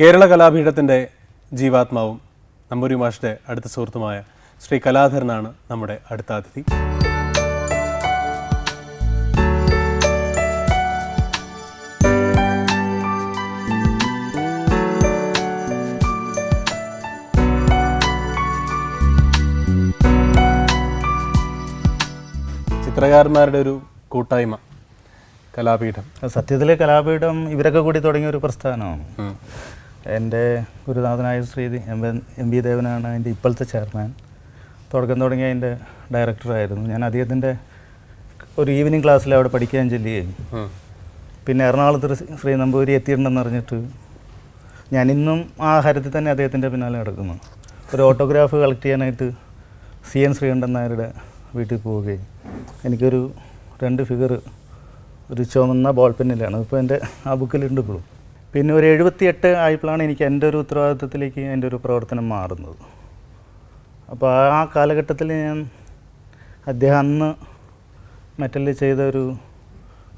കേരള കലാപീഠത്തിന്റെ ജീവാത്മാവും നമ്പൂരി മാഷിന്റെ അടുത്ത സുഹൃത്തുമായ ശ്രീ കലാധരനാണ് നമ്മുടെ അടുത്ത അതിഥി. ചിത്രകാരന്മാരുടെ ഒരു കൂട്ടായ്മ കലാപീഠം. സത്യത്തിലെ കലാപീഠം ഇവരൊക്കെ കൂടി തുടങ്ങിയ ഒരു പ്രസ്ഥാനമാണ്. എന്റെ ഗുരുനാഥനായ ശ്രീ എം എം വി ദേവനാണ് അതിന്റെ ഇപ്പോഴത്തെ ചെയർമാൻ. തുടക്കം തുടങ്ങി അതിന്റെ ഡയറക്ടറായിരുന്നു ഞാൻ അദ്ദേഹത്തിന്റെ ഒരു ഈവനിങ് ക്ലാസ്സിൽ അവിടെ പഠിക്കാൻ ചെല്ലുകയും. പിന്നെ എറണാകുളത്ത് ശ്രീ നമ്പൂരി എത്തിയിട്ടുണ്ടെന്ന് അറിഞ്ഞിട്ട് ഞാൻ ഇന്നും ആ ഹരത്തിൽ തന്നെ അദ്ദേഹത്തിന്റെ പിന്നാലെ നടക്കുന്നു. ഒരു ഓട്ടോഗ്രാഫ് കളക്ട് ചെയ്യാനായിട്ട് സി എൻ ശ്രീകണ്ഠൻ നായരുടെ വീട്ടിൽ പോവുകയും. എനിക്കൊരു രണ്ട് ഫിഗർ ഒരു ചുമന്ന ബോൾ പെന്നിലാണ് ഇപ്പോൾ എന്റെ ആ ബുക്കിലുണ്ട് ഇപ്പോഴും. പിന്നെ ഒരു എഴുപത്തിയെട്ട് ആയപ്പോഴാണ് എനിക്ക് എന്റെ ഒരു ഉത്തരവാദിത്വത്തിലേക്ക് എന്റെ ഒരു പ്രവർത്തനം മാറുന്നത്. അപ്പോൾ ആ കാലഘട്ടത്തിൽ ഞാൻ അദ്ദേഹം അന്ന് മെറ്റലിൽ ചെയ്ത ഒരു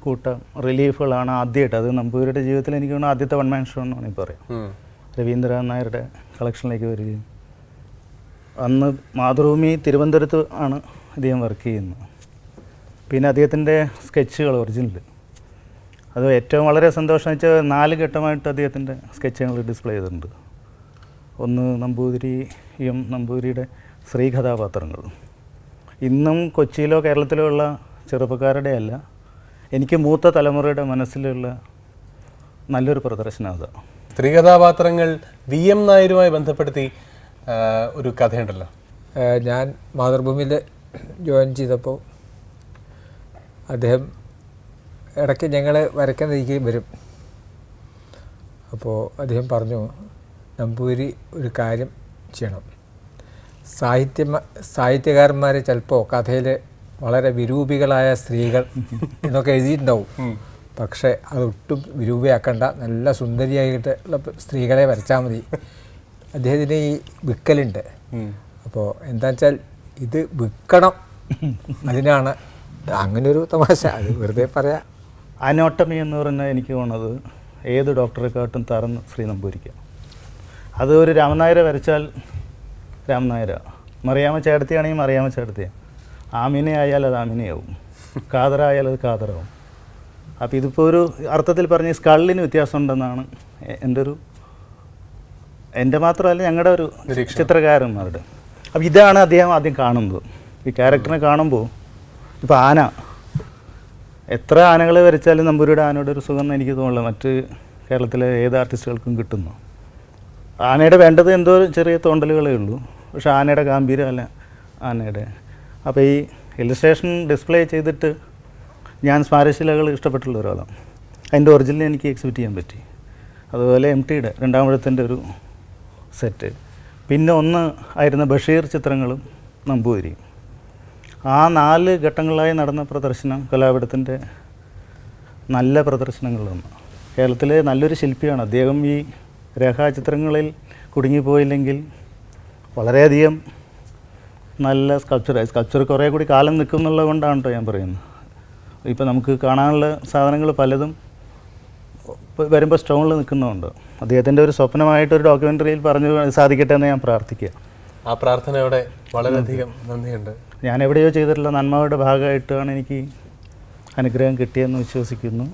കൂട്ടം റിലീഫുകളാണ് ആദ്യമായിട്ട്. അത് നമ്പൂരിയുടെ ജീവിതത്തിൽ എനിക്ക് തോന്നുന്നു ആദ്യത്തെ വൺ മാൻ ഷോ എന്ന് വേണമെങ്കിൽ പറയാം. രവീന്ദ്രനാഥ് നായരുടെ കളക്ഷനിലേക്ക് വരികയും അന്ന് മാതൃഭൂമി തിരുവനന്തപുരത്ത് ആണ് അദ്ദേഹം വർക്ക് ചെയ്യുന്നത്. പിന്നെ അദ്ദേഹത്തിന്റെ സ്കെച്ചുകൾ ഒറിജിനൽ. അത് ഏറ്റവും വളരെ സന്തോഷം വെച്ചാൽ നാല് ഘട്ടമായിട്ട് അദ്ദേഹത്തിന്റെ സ്കെച്ചുകൾ ഡിസ്പ്ലേ ചെയ്തിട്ടുണ്ട്. ഒന്ന് നമ്പൂതിരിയും നമ്പൂതിരിയുടെ സ്ത്രീ കഥാപാത്രങ്ങൾ ഇന്നും കൊച്ചിയിലോ കേരളത്തിലോ ഉള്ള ചെറുപ്പക്കാരുടെ അല്ല എനിക്ക് മൂത്ത തലമുറയുടെ മനസ്സിലുള്ള നല്ലൊരു പ്രദർശനം അതാണ് സ്ത്രീ കഥാപാത്രങ്ങൾ വി എം നായരുമായി ബന്ധപ്പെടുത്തി ഒരു കഥയുണ്ടല്ലോ. ഞാൻ മാതൃഭൂമിയിൽ ജോയിൻ ചെയ്തപ്പോൾ അദ്ദേഹം ഇടയ്ക്ക് ഞങ്ങൾ വരയ്ക്കാൻ ഇരിക്കുകയും വരും. അപ്പോൾ അദ്ദേഹം പറഞ്ഞു നമ്പൂരി ഒരു കാര്യം ചെയ്യണം. സാഹിത്യ സാഹിത്യകാരന്മാർ ചിലപ്പോൾ കഥയിൽ വളരെ വിരൂപികളായ സ്ത്രീകൾ എന്നൊക്കെ എഴുതിയിട്ടുണ്ടാവും. പക്ഷേ അതൊട്ടും വിരൂപയാക്കണ്ട. നല്ല സുന്ദരിയായിട്ടുള്ള സ്ത്രീകളെ വരച്ചാൽ മതി. അദ്ദേഹത്തിന് ഈ വിക്കലുണ്ട്. അപ്പോൾ എന്താ വെച്ചാൽ ഇത് വിൽക്കണം. അതിനാണ് അങ്ങനെ ഒരു തമാശ. അത് വെറുതെ പറയാം. അനോട്ടമി എന്ന് പറഞ്ഞാൽ എനിക്ക് തോന്നുന്നത് ഏത് ഡോക്ടറെ ഡോക്ടറെക്കാട്ടും തറന്ന് ശ്രീ നമ്പൂരിക്ക. അത് ഒരു രാമനായരെ വരച്ചാൽ രാമനായര മറിയാമ ചേട്ടത്തിയാണെങ്കിൽ മറിയാമ ചേട്ടത്തിയാണ് ആമിനെ ആയാൽ അത് ആമിനയാവും. കാതറായാൽ അത് കാതറാവും. അപ്പോൾ ഇതിപ്പോൾ ഒരു അർത്ഥത്തിൽ പറഞ്ഞ സ്കള്ളിന് വ്യത്യാസം ഉണ്ടെന്നാണ് എ- എന്റെ ഒരു എന്റെ മാത്രമല്ല ഞങ്ങളുടെ ഒരു ചിത്രകാരന്മാരുടെ. അപ്പോൾ ഇതാണ് അദ്ദേഹം ആദ്യം കാണുന്നത്. ഈ ക്യാരക്ടറിനെ കാണുമ്പോൾ ഇപ്പോൾ ആന. എത്ര ആനകൾ വരച്ചാലും നമ്പൂരിയുടെ ആനയുടെ ഒരു സുഖം എനിക്ക് തോന്നില്ല മറ്റ് കേരളത്തിലെ ഏത് ആർട്ടിസ്റ്റുകൾക്കും കിട്ടുന്നു. ആനയുടെ വേണ്ടത് എന്തോ ചെറിയ തോണ്ടലുകളേ ഉള്ളൂ. പക്ഷേ ആനയുടെ ഗാംഭീര്യം അല്ല ആനയുടെ. അപ്പോൾ ഈ ഇല്ലസ്ട്രേഷൻ ഡിസ്പ്ലേ ചെയ്തിട്ട് ഞാൻ സ്മാരശിലകൾ ഇഷ്ടപ്പെട്ടുള്ള ഒരാളാണ്. അതിന്റെ ഒറിജിനൽ എനിക്ക് എക്സിബിറ്റ് ചെയ്യാൻ പറ്റി. അതുപോലെ എം ടിയുടെ രണ്ടാമഴത്തിന്റെ ഒരു സെറ്റ് പിന്നെ ഒന്ന് ആയിരുന്ന ബഷീർ ചിത്രങ്ങളും നമ്പൂതിരിയും. ആ നാല് ഘട്ടങ്ങളായി നടന്ന പ്രദർശനം കലാപീഠത്തിന്റെ നല്ല പ്രദർശനങ്ങളിലൊന്ന്. കേരളത്തിലെ നല്ലൊരു ശില്പിയാണ്. അദ്ദേഹം ഈ രേഖാചിത്രങ്ങളിൽ കുടുങ്ങിപ്പോയില്ലെങ്കിൽ വളരെയധികം നല്ല സ്കൾപ്ചർ സ്കൾപ്ചർ കുറേ കൂടി കാലം നിൽക്കും എന്നുള്ളത് കൊണ്ടാണ് കേട്ടോ ഞാൻ പറയുന്നത്. ഇപ്പോൾ നമുക്ക് കാണാനുള്ള സാധനങ്ങൾ പലതും വരുമ്പോൾ സ്റ്റോണിൽ നിൽക്കുന്നുണ്ട് അദ്ദേഹത്തിന്റെ ഒരു സ്വപ്നമായിട്ട് ഒരു ഡോക്യുമെന്ററിയിൽ പറഞ്ഞു സാധിക്കട്ടെ എന്ന് ഞാൻ പ്രാർത്ഥിക്കുക. ആ പ്രാർത്ഥനയോടെ വളരെയധികം നന്ദിയുണ്ട്. ഞാൻ എവിടെയോ ചെയ്തിട്ടുള്ള നന്മയുടെ ഭാഗമായിട്ടാണ് എനിക്ക് അനുഗ്രഹം കിട്ടിയെന്ന് വിശ്വസിക്കുന്നു.